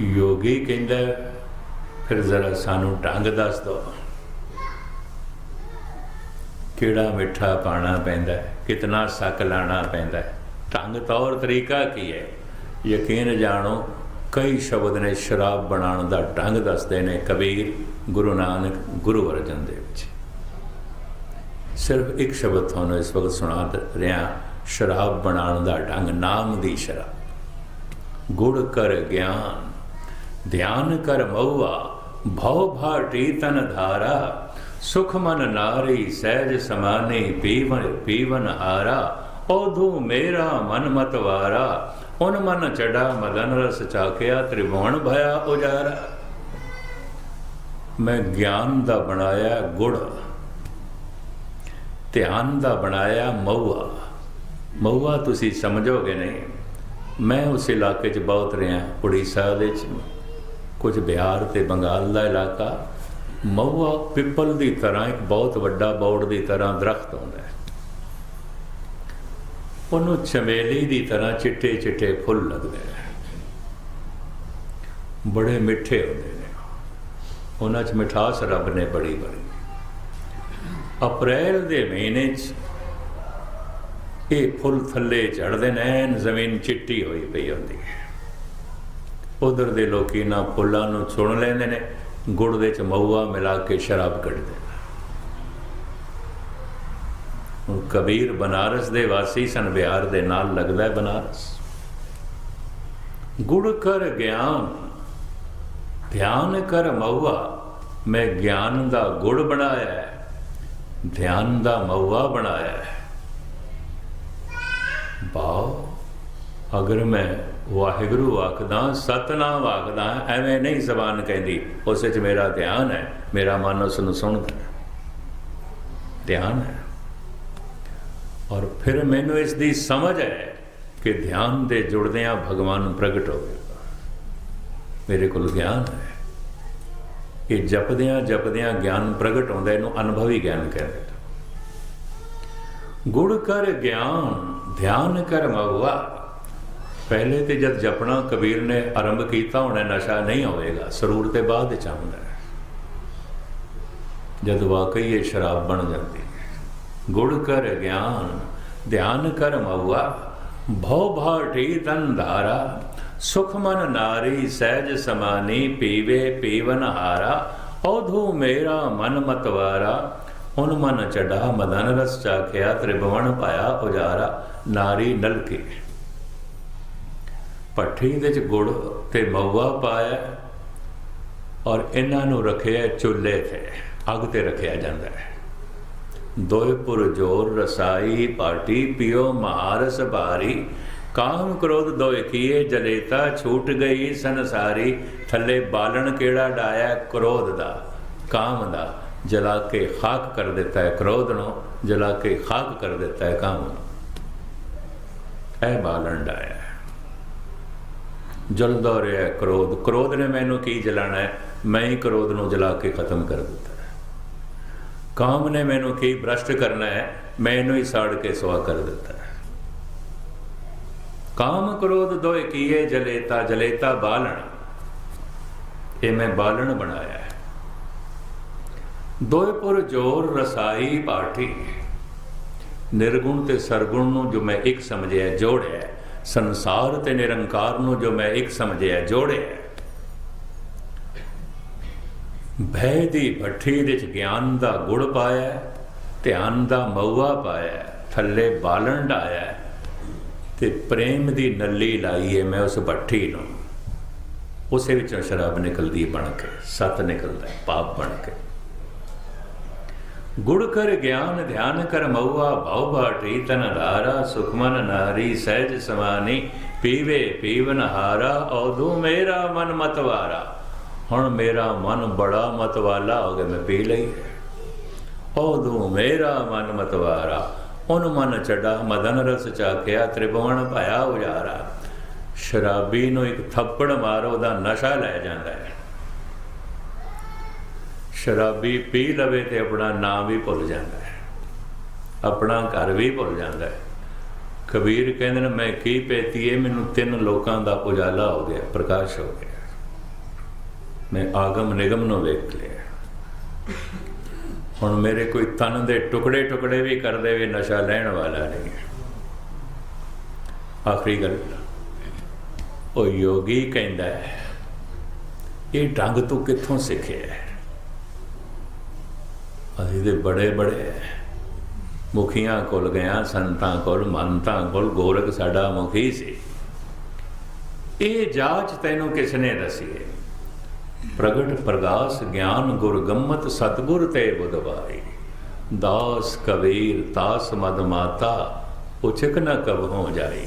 ਯੋਗੀ ਕਹਿੰਦਾ, ਫਿਰ ਜ਼ਰਾ ਸਾਨੂੰ ਢੰਗ ਦੱਸ ਦੋ ਕਿਹੜਾ ਮਿੱਠਾ ਪਾਣਾ ਪੈਂਦਾ ਹੈ, ਕਿਤਨਾ ਸੱਕ ਲਾਣਾ ਪੈਂਦਾ ਹੈ। ਢੰਗ ਤੌਰ ਤਰੀਕਾ ਕੀ ਹੈ? ਯਕੀਨ ਜਾਣੋ ਕਈ ਸ਼ਬਦ ਨੇ ਸ਼ਰਾਬ ਬਣਾਉਣ ਦਾ ਢੰਗ ਦੱਸਦੇ ਨੇ ਕਬੀਰ ਗੁਰੂ ਨਾਨਕ ਗੁਰੂ ਅਰਜਨ ਦੇਵ ਜੀ। ਸਿਰਫ ਇੱਕ ਸ਼ਬਦ ਤੁਹਾਨੂੰ ਇਸ ਵਕਤ ਸੁਣਾ ਰਿਹਾ ਸ਼ਰਾਬ ਬਣਾਉਣ ਦਾ ਢੰਗ ਨਾਮ ਦੀ ਸ਼ਰਾਬ। ਗੁੜ ਕਰ ਗਿਆਨ ਧਿਆਨ ਕਰ ਮਉਆ ਭਉ ਭਾਟੀ ਤਨ ਧਾਰਾ। ਸੁਖ ਮਨ ਨਾਰੀ ਸਹਿਜ ਸਮਾਨੇ ਪੀਵਨ ਪੀਵਨ ਹਾਰਾ ਔਧੂ ਮੇਰਾ ਮਨ ਮਤਵਾਰਾ ਉਨ ਮਨ ਚੜਾ ਮਦਨ ਰਸ ਚਾਕਿਆ ਤ੍ਰਿਭੁਵਨ ਭਇਆ ਉਜਾਰਾ। ਮੈਂ ਗਿਆਨ ਦਾ ਬਣਾਇਆ ਗੁੜ, ਧਿਆਨ ਦਾ ਬਣਾਇਆ ਮਊਆ। ਮਊਆ ਤੁਸੀਂ ਸਮਝੋਗੇ ਨਹੀਂ। ਮੈਂ ਉਸ ਇਲਾਕੇ 'ਚ ਬਹੁਤ ਰਿਹਾ, ਉੜੀਸਾ ਦੇ 'ਚ। ਕੁਝ ਬਿਹਾਰ ਤੇ ਬੰਗਾਲ ਦਾ ਇਲਾਕਾ ਮਊਆ ਪਿੱਪਲ ਦੀ ਤਰ੍ਹਾਂ, ਇੱਕ ਬਹੁਤ ਵੱਡਾ ਬੌੜ ਦੀ ਤਰ੍ਹਾਂ ਦਰਖਤ ਹੁੰਦਾ ਹੈ। ਉਹਨੂੰ ਚਮੇਲੀ ਦੀ ਤਰ੍ਹਾਂ ਚਿੱਟੇ ਚਿੱਟੇ ਫੁੱਲ ਲੱਗਦੇ ਨੇ। ਬੜੇ ਮਿੱਠੇ ਹੁੰਦੇ ਨੇ। ਉਹਨਾਂ 'ਚ ਮਿਠਾਸ ਰੱਬ ਨੇ ਬੜੀ ਬੜੀ ਅਪ੍ਰੈਲ ਦੇ ਮਹੀਨੇ 'ਚ ਇਹ ਫੁੱਲ ਥੱਲੇ ਚੜਦੇ ਨੇ ਜ਼ਮੀਨ ਚਿੱਟੀ ਹੋਈ ਪਈ ਹੁੰਦੀ ਹੈ। ਉਧਰ ਦੇ ਲੋਕੀ ਨਾ ਫੁੱਲਾਂ ਨੂੰ ਚੁਣ ਲੈਂਦੇ ਨੇ। ਗੁੜ ਦੇ ਚ ਮਊਆ ਮਿਲਾ ਕੇ ਸ਼ਰਾਬ ਕੱਢਦੇ ਨੇ ਹੁਣ ਕਬੀਰ ਬਨਾਰਸ ਦੇ ਵਾਸੀ ਸਨ, ਬਿਹਾਰ ਦੇ ਨਾਲ ਲੱਗਦਾ ਹੈ ਬਨਾਰਸ। ਗੁੜ ਕਰ ਗਿਆਨ, ਧਿਆਨ ਕਰ ਮਊਆ। ਮੈਂ ਗਿਆਨ ਦਾ ਗੁੜ ਬਣਾਇਆ ਧਿਆਨ ਦਾ ਮਊਆ ਬਣਾਇਆ ਹੈ। ਬਾਉ ਅਗਰ ਮੈਂ ਵਾਹਿਗੁਰੂ ਆਖਦਾ, ਸਤਨਾਮ ਆਖਦਾ, ਐਵੇਂ ਨਹੀਂ ਜ਼ਬਾਨ ਕਹਿੰਦੀ, ਉਸ ਵਿੱਚ ਮੇਰਾ ਧਿਆਨ ਹੈ, ਮੇਰਾ ਮਨ ਉਸ ਨੂੰ ਸੁਣਦਾ ਧਿਆਨ ਹੈ। ਔਰ ਫਿਰ ਮੈਨੂੰ ਇਸ ਦੀ ਸਮਝ ਹੈ ਕਿ ਧਿਆਨ ਦੇ ਜੁੜਦਿਆਂ ਭਗਵਾਨ ਪ੍ਰਗਟ ਹੋਵੇਗਾ ਮੇਰੇ ਕੋਲ ਗਿਆਨ ਹੈ। ਇਹ ਜਪਦਿਆਂ ਜਪਦਿਆਂ ਗਿਆਨ ਪ੍ਰਗਟ ਹੁੰਦਾ, ਇਹਨੂੰ ਅਨੁਭਵੀ ਗਿਆਨ ਕਹਿੰਦੇ ਨੇ ਗੁੜ ਕਰ ਗਿਆਨ, ਧਿਆਨ ਕਰ ਮਗਵਾ ਪਹਿਲੇ ਤੇ ਜਦ ਜਪਣਾ ਕਬੀਰ ਨੇ ਆਰੰਭ ਕੀਤਾ, ਹੋਣਾ ਨਸ਼ਾ ਨਹੀਂ ਹੋਵੇਗਾ ਸਰੂਰ ਤੇ ਬਾਅਦ ਚ ਆਉਂਦਾ ਹੈ। ਜਦ ਵਾਕਈ ਇਹ ਸ਼ਰਾਬ ਬਣ ਜਾਂਦੀ ਹੈ। ਗੁੜ ਕਰ ਗਿਆਨ, ਧਿਆਨ ਕਰ ਮਹੁਆ ਭਉ ਭਾਟੀ ਤਨ ਧਾਰਾ, ਸੁਖ ਮਨ ਨਾਰੀ, ਸਹਿਜ ਸਮਾਨੀ, ਪੀਵੇ ਪੀਵਨ ਹਾਰਾ ਔਧੂ ਮੇਰਾ ਮਨ ਮਤਵਾਰਾ, ਹੁਣ ਮਨ ਚੜਾ ਮਦਨ ਰਸ ਚਾਖਿਆ, ਤ੍ਰਿਭਵਨ ਪਾਇਆ ਉਜਾਰਾ, ਨਾਰੀ ਨਲਕੇ। ਭੱਠੀ ਦੇ ਚ ਗੁੜ ਤੇ ਮਊਆ ਪਾਇਆ ਔਰ ਇਹਨਾਂ ਨੂੰ ਰੱਖਿਆ ਚੁੱਲ੍ਹੇ ਤੇ, ਅੱਗ ਤੇ ਰੱਖਿਆ ਜਾਂਦਾ ਹੈ। ਦੋਇ ਪੁਰ ਰਸਾਈ ਪਾਟੀ ਪਿਓ ਮਹਾਰਸ ਭਾਰੀ ਕਾਮ ਕ੍ਰੋਧ ਦੋਇ ਕੀਏ, ਜਲੇਤਾ ਛੂਟ ਗਈ ਸੰਸਾਰੀ। ਥੱਲੇ ਬਾਲਣ ਕਿਹੜਾ ਡਾਇਆ ਕ੍ਰੋਧ ਦਾ? ਕਾਮ ਦਾ? ਜਲਾ ਕੇ ਖਾਕ ਕਰ ਦਿੱਤਾ ਹੈ ਕ੍ਰੋਧ ਨੂੰ, ਜਲਾ ਕੇ ਖਾਕ ਕਰ ਦਿੱਤਾ ਹੈ ਕਾਮ ਨੂੰ? ਇਹ ਬਾਲਣ ਡਾਇਆ। ਜਲਦਾ ਰਿਹਾ ਕ੍ਰੋਧ। ਕ੍ਰੋਧ ਨੇ ਮੈਨੂੰ ਕੀ ਜਲਾਣਾ ਹੈ? ਮੈਂ ਹੀ ਕ੍ਰੋਧ ਨੂੰ ਜਲਾ ਕੇ ਖਤਮ ਕਰ ਦਿੱਤਾ ਹੈ। ਕਾਮ ਨੇ ਮੈਨੂੰ ਕੀ ਭ੍ਰਸ਼ਟ ਕਰਨਾ ਹੈ? ਮੈਂ ਇਹਨੂੰ ਹੀ ਸਾੜ ਕੇ ਸਵਾ ਕਰ ਦਿੱਤਾ ਹੈ। ਕਾਮ ਕ੍ਰੋਧ ਦੋਏ ਕੀਏ? ਜਲੇਤਾ ਜਲੇਤਾ ਬਾਲਣ। ਇਹ ਮੈਂ ਬਾਲਣ ਬਣਾਇਆ ਹੈ। ਦੋਏ ਪੁਰ ਜੋਰ ਰਸਾਈ ਪਾਠੀ ਨਿਰਗੁਣ ਤੇ ਸਰਗੁਣ ਨੂੰ ਜੋ ਮੈਂ ਇੱਕ ਸਮਝਿਆ, ਜੋੜਿਆ ਸੰਸਾਰ ਤੇ ਨਿਰੰਕਾਰ ਨੂੰ ਜੋ ਮੈਂ ਇੱਕ ਸਮਝਿਆ, ਜੋੜਿਆ ਹੈ। ਭੈ ਦੀ ਭੱਠੀ ਦੇ ਗਿਆਨ ਦਾ ਗੁੜ ਪਾਇਆ ਧਿਆਨ ਦਾ ਮਊਆ ਪਾਇਆ ਥੱਲੇ ਬਾਲਣ ਡਾਇਆ ਤੇ ਪ੍ਰੇਮ ਦੀ ਨੱਲੀ ਲਾਈ ਹੈ ਮੈਂ ਉਸ ਭੱਠੀ ਨੂੰ ਉਸੇ ਵਿੱਚੋਂ ਸ਼ਰਾਬ ਨਿਕਲਦੀ ਬਣ ਕੇ, ਸਤ ਨਿਕਲਦਾ ਪਾਪ ਬਣ ਕੇ ਗੁੜ ਕਰ ਗਿਆਨ, ਧਿਆਨ ਕਰ ਮਊਆ, ਭਉ ਬਾਟੀ ਤਨ ਧਾਰਾ, ਸੁਖਮਨ ਨਾਰੀ, ਸਹਿਜ ਸਮਾਨੀ, ਪੀਵੇ ਪੀਵਨ ਹਾਰਾ, ਔਦੂ ਮੇਰਾ ਮਨ ਮਤਵਾਰਾ। ਹੁਣ ਮੇਰਾ ਮਨ ਬੜਾ ਮਤਵਾਲਾ, ਹੋ ਗਿਆ ਮੈਂ ਪੀ ਲਈ। ਔਦੂ ਮੇਰਾ ਮਨ ਮਤਵਾਰਾ। ਉਹਨ ਮਨ ਚੜਾ ਮਦਨ ਰਸ ਚਾਖਿਆ, ਤ੍ਰਿਭਵਨ ਭਇਆ ਉਜਾਰਾ। ਸ਼ਰਾਬੀ ਨੂੰ ਇੱਕ ਥੱਪੜ ਮਾਰੋ, ਉਹਦਾ ਨਸ਼ਾ ਲੈ ਜਾਂਦਾ ਹੈ। ਸ਼ਰਾਬੀ ਪੀ ਲਵੇ ਤੇ ਆਪਣਾ ਨਾਮ ਵੀ ਭੁੱਲ ਜਾਂਦਾ ਹੈ। ਆਪਣਾ ਘਰ ਵੀ ਭੁੱਲ ਜਾਂਦਾ ਹੈ। ਕਬੀਰ ਕਹਿੰਦੇ ਨੇ, ਮੈਂ ਕੀ ਪੇਤੀਏ ਮੈਨੂੰ ਤਿੰਨ ਲੋਕਾਂ ਦਾ ਉਜਾਲਾ ਹੋ ਗਿਆ, ਪ੍ਰਕਾਸ਼ ਹੋ ਗਿਆ। ਮੈਂ ਆਗਮ ਨਿਗਮ ਨੂੰ ਵੇਖ ਲਿਆ। ਹੁਣ ਮੇਰੇ ਕੋਈ ਤਨ ਦੇ ਟੁਕੜੇ ਟੁਕੜੇ ਵੀ ਕਰ ਦੇਵੇ ਨਸ਼ਾ ਲੈਣ ਵਾਲਾ ਨਹੀਂ ਆਖਰੀ ਗੱਲ, ਉਹ ਯੋਗੀ ਕਹਿੰਦਾ ਇਹ ਢੰਗ ਤੂੰ ਕਿੱਥੋਂ ਸਿੱਖਿਆ ਅਸੀਂ ਦੇ ਬੜੇ ਬੜੇ ਮੁਖੀਆਂ ਕੋਲ ਗਿਆ ਸੰਤਾਂ ਕੋਲ, ਮੰਤਾਂ ਕੋਲ ਗੋਰਖ ਸਾਡਾ ਮੁਖੀ ਸੀ। ਇਹ ਜਾਚ ਤੈਨੂੰ ਕਿਸ ਨੇ ਦਸੀ ਪ੍ਰਗਟ ਪ੍ਰਗਾਸ ਗਿਆਨ ਗੁਰਗੰਮਤ ਸਤਗੁਰ ਤੇ ਬੁਧਵਾਈ ਦਾਸ ਕਬੀਰ, ਤਾਸ ਮਦ ਮਾਤਾ ਉਚਕ ਨ ਕਬ ਹੋ ਜਾਈ।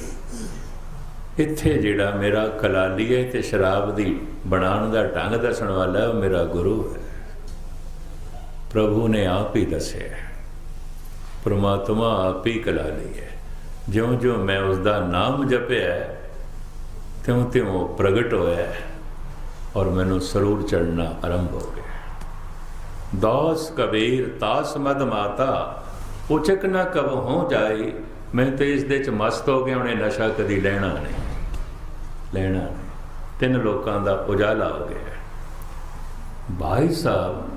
ਇੱਥੇ ਜਿਹੜਾ ਮੇਰਾ ਕਲਾਲੀਏ ਹੈ ਤੇ ਸ਼ਰਾਬ ਦੀ ਬਣਾਉਣ ਦਾ ਢੰਗ ਦੱਸਣ ਵਾਲਾ, ਉਹ ਮੇਰਾ ਗੁਰੂ ਹੈ। ਪ੍ਰਭੂ ਨੇ ਆਪ ਹੀ ਦੱਸਿਆ ਪ੍ਰਮਾਤਮਾ ਆਪ ਹੀ ਕਲਾ ਲਈ ਹੈ। ਜਿਉਂ ਜਿਉਂ ਮੈਂ ਉਸ ਦਾ ਨਾਮ ਜਪਿਆ ਤਿਉਂ ਤਿਉਂ ਪ੍ਰਗਟ ਹੋਇਆ ਔਰ ਮੈਨੂੰ ਸਰੂਰ ਚੜਨਾ ਆਰੰਭ ਹੋ ਗਿਆ ਦਾਸ ਕਬੀਰ, ਤਾਸ ਮਦ ਮਾਤਾ ਉਚਕ ਨਾ ਕਬ ਹੋ ਜਾਏ ਮੈਂ ਤੇ ਇਸ ਦੇ ਚ ਮਸਤ ਹੋ ਗਿਆ, ਉਹਨੇ ਨਸ਼ਾ ਕਦੀ ਲੈਣਾ ਨਹੀਂ। ਲੈਣਾ ਨਹੀਂ। ਤਿੰਨ ਲੋਕਾਂ ਦਾ ਉਜਾਲਾ ਹੋ ਗਿਆ ਭਾਈ ਸਾਹਿਬ,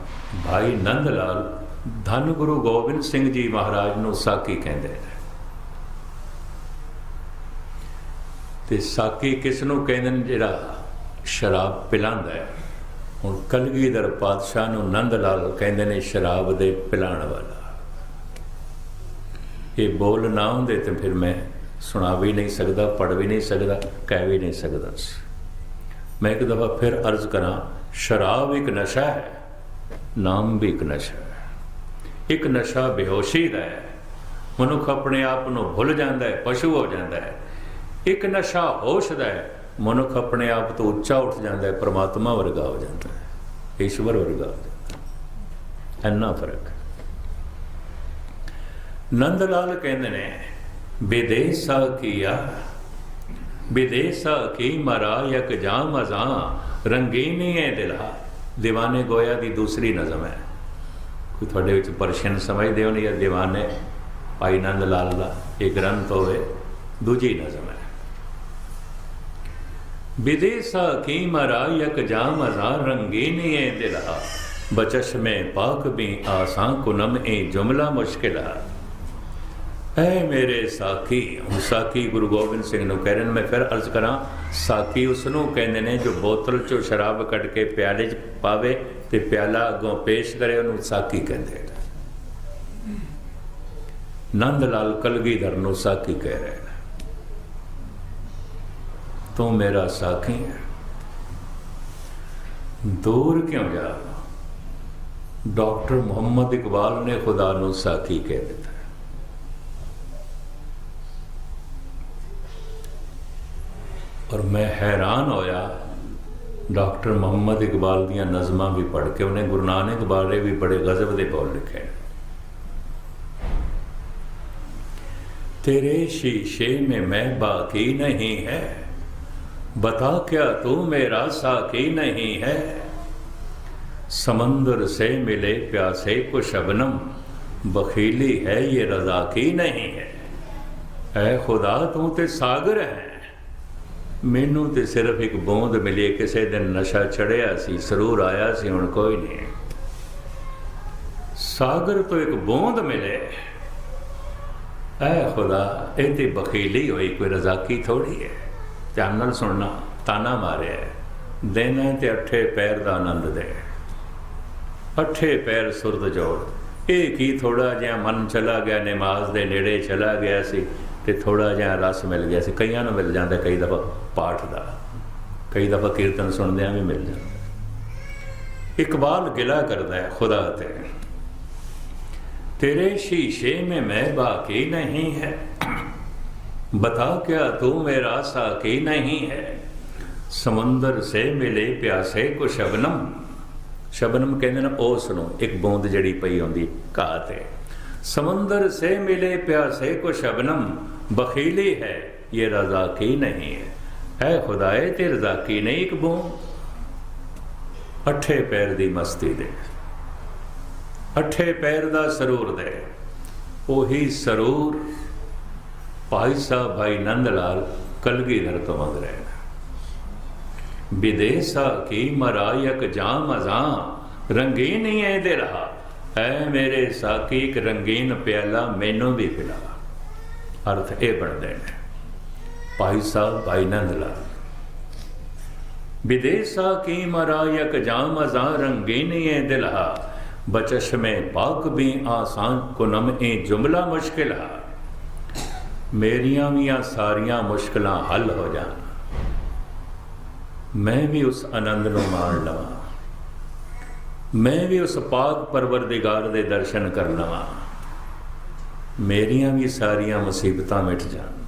ਭਾਈ ਨੰਦ ਲਾਲ ਧੰਨ ਗੁਰੂ ਗੋਬਿੰਦ ਸਿੰਘ ਜੀ ਮਹਾਰਾਜ ਨੂੰ ਸਾਕੀ ਕਹਿੰਦੇ ਨੇ। ਤੇ ਸਾਕੀ ਕਿਸ ਨੂੰ ਕਹਿੰਦੇ ਨੇ? ਜਿਹੜਾ ਸ਼ਰਾਬ ਪਿਲਾਉਂਦਾ ਹੈ। ਹੁਣ ਕਲਗੀਧਰ ਪਾਤਸ਼ਾਹ ਨੂੰ ਨੰਦ ਲਾਲ ਕਹਿੰਦੇ ਨੇ ਸ਼ਰਾਬ ਦੇ ਪਿਲਾਉਣ ਵਾਲਾ। ਇਹ ਬੋਲ ਨਾ ਹੁੰਦੇ ਤੇ ਫਿਰ ਮੈਂ ਸੁਣਾ ਵੀ ਨਹੀਂ ਸਕਦਾ ਪੜ ਵੀ ਨਹੀਂ ਸਕਦਾ, ਕਹਿ ਵੀ ਨਹੀਂ ਸਕਦਾ ਮੈਂ ਇੱਕ ਦਫਾ ਫਿਰ ਅਰਜ਼ ਕਰਾਂ ਸ਼ਰਾਬ ਇੱਕ ਨਸ਼ਾ ਹੈ, ਨਾਮ ਵੀ ਇੱਕ ਨਸ਼ਾ ਹੈ। ਇੱਕ ਨਸ਼ਾ ਬੇਹੋਸ਼ੀ ਦਾ ਹੈ, ਮਨੁੱਖ ਆਪਣੇ ਆਪ ਨੂੰ ਭੁੱਲ ਜਾਂਦਾ ਹੈ, ਪਸ਼ੂ ਹੋ ਜਾਂਦਾ ਹੈ। ਇੱਕ ਨਸ਼ਾ ਹੋਸ਼ ਦਾ ਹੈ, ਮਨੁੱਖ ਆਪਣੇ ਆਪ ਤੋਂ ਉੱਚਾ ਉੱਠ ਜਾਂਦਾ ਹੈ, ਪ੍ਰਮਾਤਮਾ ਵਰਗਾ ਹੋ ਜਾਂਦਾ ਹੈ, ਈਸ਼ਵਰ ਵਰਗਾ ਹੋ ਜਾਂਦਾ ਹੈ। ਇੰਨਾ ਫ਼ਰਕ ਨੰਦ ਲਾਲ ਕਹਿੰਦੇ ਨੇ, ਵਿਦੇਸਾ ਕੀਆ ਵਿਦੇਸਾ ਕੀ ਮਰਾ ਯਕ ਜਾ ਮਜ਼ਾ ਰੰਗੀਨੀ ਹੈ ਦਿਲਾ دیਵਾਨੇ ਗੋਇਆ ਦੀ ਦੂਸਰੀ ਨਜ਼ਮ ਹੈ। ਕੋਈ ਤੁਹਾਡੇ ਵਿੱਚ ਪਰਸ਼ਨ ਸਮਝਦੇ ਹੋ ਨਹੀਂ ਇਹ دیਵਾਨੇ ਭਾਈ ਨੰਦ ਲਾਲ ਦਾ ਇਹ ਗ੍ਰੰਥ ਹੋਵੇ, ਦੂਜੀ ਨਜ਼ਮ ਹੈ। ਵਿਦੇਸਾ ਹਕੀਮ ਰਾ ਯਕ ਜਾਮ ਰਾ ਰੰਗੀਨੀ ਹੈ ਦਿਲਾ ਬਚਸ਼ ਮੇ ਪਾਕ ਵੀ ਆਸਾਂ ਕੁਨਮ, ਇਹ ਜੁਮਲਾ ਮੁਸ਼ਕਿਲਾ ਐ ਮੇਰੇ ਸਾਖੀ? ਹੁਣ ਸਾਖੀ ਗੁਰੂ ਗੋਬਿੰਦ ਸਿੰਘ ਨੂੰ ਕਹਿ ਰਹੇ ਨੇ, ਮੈਂ ਫਿਰ ਅਰਜ਼ ਕਰਾਂ, ਸਾਖੀ ਉਸ ਨੂੰ ਕਹਿੰਦੇ ਨੇ ਜੋ ਬੋਤਲ ਚੋਂ ਸ਼ਰਾਬ ਕੱਢ ਕੇ ਪਿਆਲੇ 'ਚ ਪਾਵੇ ਤੇ ਪਿਆਲਾ ਅੱਗੋਂ ਪੇਸ਼ ਕਰੇ, ਉਹਨੂੰ ਸਾਖੀ ਕਹਿੰਦੇ ਨੇ। ਨੰਦ ਲਾਲ ਕਲਗੀਧਰ ਨੂੰ ਸਾਖੀ ਕਹਿ ਰਹੇ ਨੇ। ਤੂੰ ਮੇਰਾ ਸਾਖੀ ਹੈ। ਦੂਰ ਕਿਉਂ ਜਾ? ਡਾਕਟਰ ਮੁਹੰਮਦ ਇਕਬਾਲ ਨੇ ਖੁਦਾ ਨੂੰ ਸਾਖੀ ਕਹਿ ਦਿੱਤਾ। ਔਰ ਮੈਂ ਹੈਰਾਨ ਹੋਇਆ ਡਾਕਟਰ ਮੁਹੰਮਦ ਇਕਬਾਲ ਦੀਆਂ ਨਜ਼ਮਾਂ ਵੀ ਪੜ੍ਹ ਕੇ ਉਹਨੇ ਗੁਰੂ ਨਾਨਕ ਬਾਰੇ ਵੀ ਬੜੇ ਗਜ਼ਬ ਦੇ ਬੋਲ ਲਿਖੇ तेरे शीशे में मैं बाकी नहीं है बता क्या तू मेरा साकी नहीं है समंदर से मिले प्यासे को शबनम बखीली है ये रजा की नहीं है ऐ खुदा तू ते सागर है ਮੈਨੂੰ ਤੇ ਸਿਰਫ ਇੱਕ ਬੂੰਦ ਮਿਲੀ, ਕਿਸੇ ਦਿਨ ਨਸ਼ਾ ਚੜਿਆ ਸੀ, ਸਰੂਰ ਆਇਆ ਸੀ, ਹੁਣ ਕੋਈ ਨਹੀਂ। ਸਾਗਰ ਤੋਂ ਇੱਕ ਬੂੰਦ ਮਿਲੇ। ਐ ਖੁਦਾ ਇਹ ਤੇ ਬਖੀਲੀ ਹੋਈ ਕੋਈ ਰਜ਼ਾਕੀ ਥੋੜੀ ਹੈ। ਧਿਆਨ ਨਾਲ ਸੁਣਨਾ, ਤਾਨਾ ਮਾਰਿਆ ਦਿਨ ਦੇਣਾ ਤੇ ਅੱਠੇ ਪੈਰ ਦਾ ਆਨੰਦ ਦੇ। ਅੱਠੇ ਪੈਰ ਸੁਰਤ ਜੋੜ। ਇਹ ਕੀ ਥੋੜਾ ਜਿਹਾ ਮਨ ਚਲਾ ਗਿਆ, ਨਮਾਜ਼ ਦੇ ਨੇੜੇ ਚਲਾ ਗਿਆ ਸੀ। ਤੇ ਥੋੜਾ ਜਿਹਾ ਰਸ ਮਿਲ ਗਿਆ ਸੀ ਕਈਆਂ ਨੂੰ ਮਿਲ ਜਾਂਦਾ ਕਈ ਦਫਾ ਪਾਠ ਦਾ ਕਈ ਦਫਾ ਕੀਰਤਨ ਸੁਣਦਿਆਂ ਵੀ ਮਿਲ ਜਾਂਦਾ ਇਕਬਾਲ ਗਿਲਾ ਕਰਦਾ ਹੈ ਖੁਦਾ ਤੇ तेरे शीशे में मैं बाकी नहीं है बता क्या तू मेरा साकी नहीं है ਸਮੁੰਦਰ ਸੇ ਮਿਲੇ ਪਿਆਸੇ ਕੋ ਸ਼ਬਨਮ ਸ਼ਬਨਮ ਕਹਿੰਦੇ ਨੇ ਉਸ ਨੂੰ ਇੱਕ ਬੂੰਦ ਜਿਹੜੀ ਪਈ ਹੁੰਦੀ ਘਾਹ ਤੇ ਸਮੁੰਦਰ ਸੇ ਮਿਲੇ ਪਿਆਸੇ ਕੋ ਸ਼ਬਨਮ, ਬਖੀਲੀ ਹੈ, ਇਹ ਰਜ਼ਾ ਕੀ ਨਹੀਂ ਹੈ? ਹੈ ਖੁਦਾਏ, ਤੇ ਰਜ਼ਾ ਕੀ ਨਹੀਂ ਇੱਕ ਬੂੰਦ ਪੈਰ ਦੀ ਮਸਤੀ ਦੇ। ਅੱਠੇ ਪੈਰ ਦਾ ਸਰੂਰ ਦੇ। ਉਹੀ ਸਰੂਰ ਭਾਈ ਸਾਹਿਬ ਭਾਈ ਨੰਦ ਲਾਲ ਕਲਗੀਧਰ ਤੋਂ ਮੰਗ ਰਹੇ ਨੇ। ਵਿਦੇਸਾ ਕੀ ਮਰਾਇਕ ਜਾਂ ਮਜ਼ਾਂ ਰੰਗੀਨ ਹੀ ਐ ਦੇ ਰਹਾ। ਐ ਮੇਰੇ ਸਾਕੀ ਇੱਕ ਰੰਗੀਨ ਪਿਆਲਾ ਮੈਨੂੰ ਵੀ ਪਿਲਾ ਅਰਥ ਇਹ ਬਣ ਦੇਣ ਭਾਈ ਸਾਹਿਬ, ਭਾਈ ਨੰਦ ਲਾਲ। ਵਿਦੇਸਾ ਕੀ ਮਰਾ ਯਕ ਜਾਮ ਅਜ਼ਾ ਰੰਗੀਨੀਏ ਦਿਲਹਾ ਬਚਸ਼ ਮੈਂ ਪਾਕ ਵੀ ਆਸਾਨ ਕੁਨਮ ਇਹ ਜੁਮਲਾ ਮੁਸ਼ਕਿਲ ਹਾ। ਮੇਰੀਆਂ ਵੀ ਆ ਸਾਰੀਆਂ ਮੁਸ਼ਕਲਾਂ ਹੱਲ ਹੋ ਜਾਣ। ਮੈਂ ਵੀ ਉਸ ਆਨੰਦ ਨੂੰ ਮਾਣ ਲਵਾਂ। ਮੈਂ ਵੀ ਉਸ ਪਾਕ ਪਰਵਰਦੀਗਾਰ ਦੇ ਦਰਸ਼ਨ ਕਰ ਲਵਾਂ ਮੇਰੀਆਂ ਵੀ ਸਾਰੀਆਂ ਮੁਸੀਬਤਾਂ ਮਿਟ ਜਾਣ।